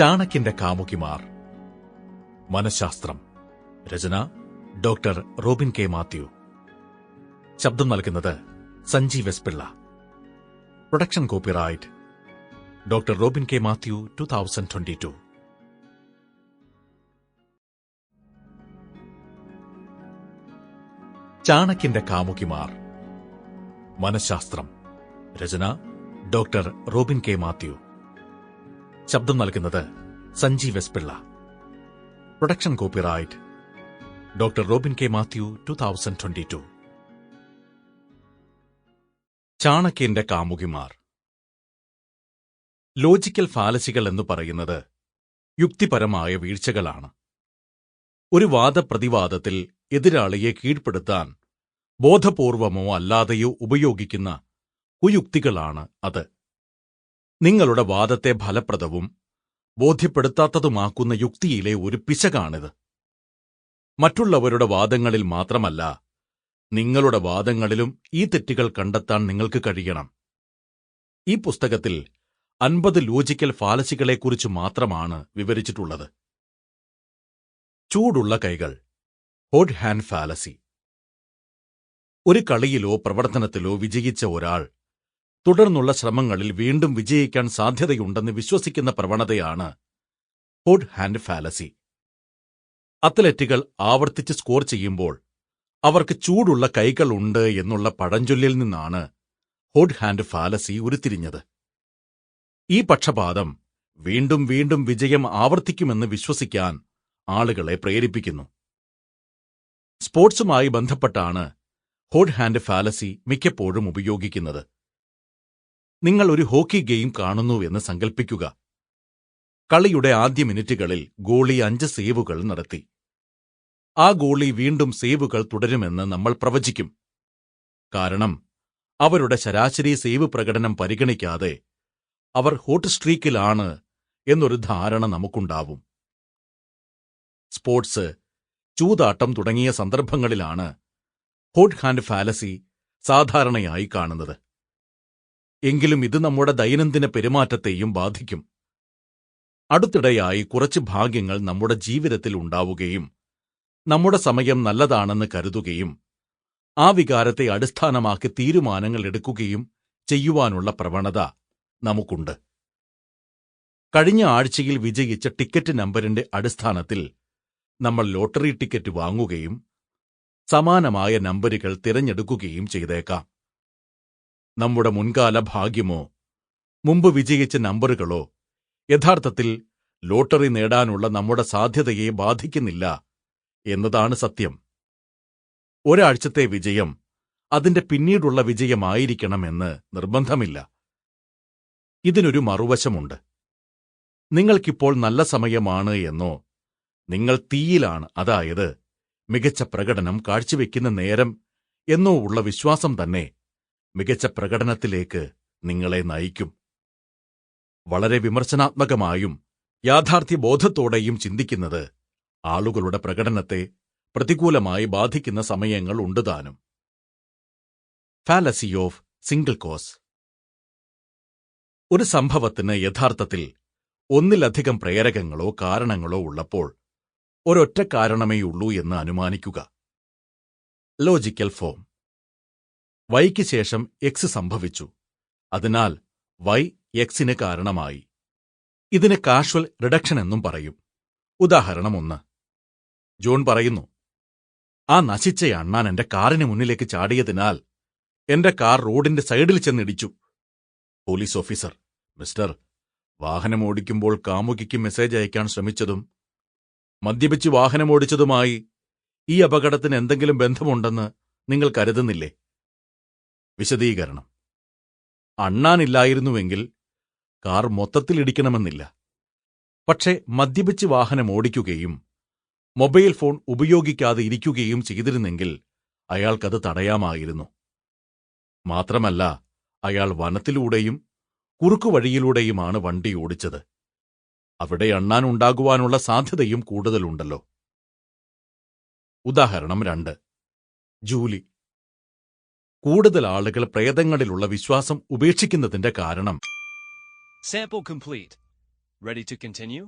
ചാണക്യന്റെ കാമുകിമാർ. മനഃശാസ്ത്രം. രചന ഡോക്ടർ റോബിൻ കെ മാത്യു. ശബ്ദം നൽകുന്നത് Sanjeev S Pillai. Production copyright doctor Robin K Mathew two thousand twenty two ചാണക്യന്റെ കാമുകിമാർ. മനഃശാസ്ത്രം. രചന ഡോക്ടർ റോബിൻ കെ മാത്യു. ശബ്ദം നൽകുന്നത് Sanjeev S Pillai production copyright doctor Robin K Mathew two thousand twenty two ചാണക്യന്റെ കാമുകിമാർ. Logical ഫാലസികൾ എന്ന് പറയുന്നത് യുക്തിപരമായ വീഴ്ചകളാണ്. ഒരു വാദപ്രതിവാദത്തിൽ എതിരാളിയെ കീഴ്പ്പെടുത്താൻ ബോധപൂർവമോ അല്ലാതെയോ ഉപയോഗിക്കുന്ന കുയുക്തികളാണ് അത്. നിങ്ങളുടെ വാദത്തെ ഫലപ്രദവും ബോധ്യപ്പെടുത്താത്തതുമാക്കുന്ന യുക്തിയിലെ ഒരു പിശകാണിത്. മറ്റുള്ളവരുടെ വാദങ്ങളിൽ മാത്രമല്ല നിങ്ങളുടെ വാദങ്ങളിലും ഈ തെറ്റുകൾ കണ്ടെത്താൻ നിങ്ങൾക്ക് കഴിയണം. ഈ പുസ്തകത്തിൽ അൻപത് ലോജിക്കൽ ഫാലസികളെക്കുറിച്ച് മാത്രമാണ് വിവരിച്ചിട്ടുള്ളത്. ചൂടുള്ള കൈകൾ ഹോഡ് ഹാൻഡ് ഫാലസി. ഒരു കളിയിലോ പ്രവർത്തനത്തിലോ വിജയിച്ച ഒരാൾ തുടർന്നുള്ള ശ്രമങ്ങളിൽ വീണ്ടും വിജയിക്കാൻ സാധ്യതയുണ്ടെന്ന് വിശ്വസിക്കുന്ന പ്രവണതയാണ് ഹോഡ് ഹാൻഡ് ഫാലസി. അത്ലറ്റുകൾ ആവർത്തിച്ച് സ്കോർ ചെയ്യുമ്പോൾ അവർക്ക് ചൂടുള്ള കൈകൾ ഉണ്ട് എന്നുള്ള പഴഞ്ചൊല്ലിൽ നിന്നാണ് ഹോഡ് ഹാൻഡ് ഫാലസി ഉരുത്തിരിഞ്ഞത്. ഈ പക്ഷപാതം വീണ്ടും വീണ്ടും വിജയം ആവർത്തിക്കുമെന്ന് വിശ്വസിക്കാൻ ആളുകളെ പ്രേരിപ്പിക്കുന്നു. സ്പോർട്സുമായി ബന്ധപ്പെട്ടാണ് ഹോഡ് ഹാൻഡ് ഫാലസി മിക്കപ്പോഴും ഉപയോഗിക്കുന്നത്. നിങ്ങൾ ഒരു ഹോക്കി ഗെയിം കാണുന്നുവെന്ന് സങ്കൽപ്പിക്കുക. കളിയുടെ ആദ്യ മിനിറ്റുകളിൽ ഗോളി അഞ്ച് സേവുകൾ നടത്തി. ആ ഗോളി വീണ്ടും സേവുകൾ തുടരുമെന്ന് നമ്മൾ പ്രവചിക്കും. കാരണം അവരുടെ ശരാശരി സേവ് പ്രകടനം പരിഗണിക്കാതെ അവർ ഹോട്ട് സ്ട്രീക്കിലാണ് എന്നൊരു ധാരണ നമുക്കുണ്ടാവും. സ്പോർട്സ് ചൂതാട്ടം തുടങ്ങിയ സന്ദർഭങ്ങളിലാണ് ഹോട്ട് ഹാൻഡ് ഫാലസി സാധാരണയായി കാണുന്നത്. എങ്കിലും ഇത് നമ്മുടെ ദൈനംദിന പെരുമാറ്റത്തെയും ബാധിക്കും. അടുത്തിടെയായി കുറച്ച് ഭാഗ്യങ്ങൾ നമ്മുടെ ജീവിതത്തിൽ ഉണ്ടാവുകയും നമ്മുടെ സമയം നല്ലതാണെന്ന് കരുതുകയും ആ വികാരത്തെ അടിസ്ഥാനമാക്കി തീരുമാനങ്ങൾ എടുക്കുകയും ചെയ്യുവാനുള്ള പ്രവണത നമുക്കുണ്ട്. കഴിഞ്ഞ ആഴ്ചയിൽ വിജയിച്ച ടിക്കറ്റ് നമ്പറിന്റെ അടിസ്ഥാനത്തിൽ നമ്മൾ ലോട്ടറി ടിക്കറ്റ് വാങ്ങുകയും സമാനമായ നമ്പരുകൾ തിരഞ്ഞെടുക്കുകയും ചെയ്തേക്കാം. നമ്മുടെ മുൻകാല ഭാഗ്യമോ? മുമ്പ് വിജയിച്ച നമ്പറുകളോ? യഥാർത്ഥത്തിൽ ലോട്ടറി നേടാനുള്ള നമ്മുടെ സാധ്യതയെ ബാധിക്കുന്നില്ല എന്നതാണ് സത്യം. ഒരാഴ്ചത്തെ വിജയം അതിന്റെ പിന്നീടുള്ള വിജയമായിരിക്കണമെന്ന് നിർബന്ധമില്ല. ഇതിനൊരു മറുവശമുണ്ട്. നിങ്ങൾക്കിപ്പോൾ നല്ല സമയമാണ് എന്നോ നിങ്ങൾ തീയിലാണ് അതായത് മികച്ച പ്രകടനം കാഴ്ചവെക്കുന്ന നേരം എന്നോ ഉള്ള വിശ്വാസം തന്നെ മികച്ച പ്രകടനത്തിലേക്ക് നിങ്ങളെ നയിക്കും. വളരെ വിമർശനാത്മകമായും യാഥാർത്ഥ്യബോധത്തോടെയും ചിന്തിക്കുന്നത് ആളുകളുടെ പ്രകടനത്തെ പ്രതികൂലമായി ബാധിക്കുന്ന സമയങ്ങൾ ഉണ്ടുതാനും ഫാലസി ഓഫ് സിംഗിൾ കോസ്. ഒരു സംഭവത്തിന് യഥാർത്ഥത്തിൽ ഒന്നിലധികം പ്രേരകങ്ങളോ കാരണങ്ങളോ ഉള്ളപ്പോൾ ഒരൊറ്റ കാരണമേയുള്ളൂ എന്ന് അനുമാനിക്കുക. Logical form. വൈക്ക് ശേഷം എക്സ് സംഭവിച്ചു. അതിനാൽ വൈ എക്സിന് കാരണമായി. ഇതിന് കാഷ്വൽ റിഡക്ഷൻ എന്നും പറയും. ഉദാഹരണം ഒന്ന്. ജോൺ പറയുന്നു ആ നശിച്ച അണ്ണാൻ എന്റെ കാറിന് മുന്നിലേക്ക് ചാടിയതിനാൽ എന്റെ കാർ റോഡിന്റെ സൈഡിൽ ചെന്നിടിച്ചു. പോലീസ് ഓഫീസർ മിസ്റ്റർ വാഹനം ഓടിക്കുമ്പോൾ കാമുകിക്ക് മെസ്സേജ് അയക്കാൻ ശ്രമിച്ചതും മദ്യപിച്ച് വാഹനമോടിച്ചതുമായി ഈ അപകടത്തിന് എന്തെങ്കിലും ബന്ധമുണ്ടെന്ന് നിങ്ങൾ കരുതുന്നില്ലേ? വിശദീകരണം. അണ്ണാനില്ലായിരുന്നുവെങ്കിൽ കാർ മൊത്തത്തിൽ ഇടിക്കണമെന്നില്ല പക്ഷേ മദ്യപിച്ച് വാഹനം ഓടിക്കുകയും മൊബൈൽ ഫോൺ ഉപയോഗിക്കാതെ ഇരിക്കുകയും ചെയ്തിരുന്നെങ്കിൽ അയാൾക്കത് തടയാമായിരുന്നു. മാത്രമല്ല അയാൾ വനത്തിലൂടെയും കുറുക്കുവഴിയിലൂടെയുമാണ് വണ്ടി ഓടിച്ചത്. അവിടെ എണ്ണാൻ ഉണ്ടാകുവാനുള്ള സാധ്യതയും കൂടുതലുണ്ടല്ലോ. ഉദാഹരണം രണ്ട്. ജൂലി. കൂടുതൽ ആളുകൾ പ്രേതങ്ങളിലുള്ള വിശ്വാസം ഉപേക്ഷിക്കുന്നതിന്റെ കാരണം Sample complete. Ready to continue?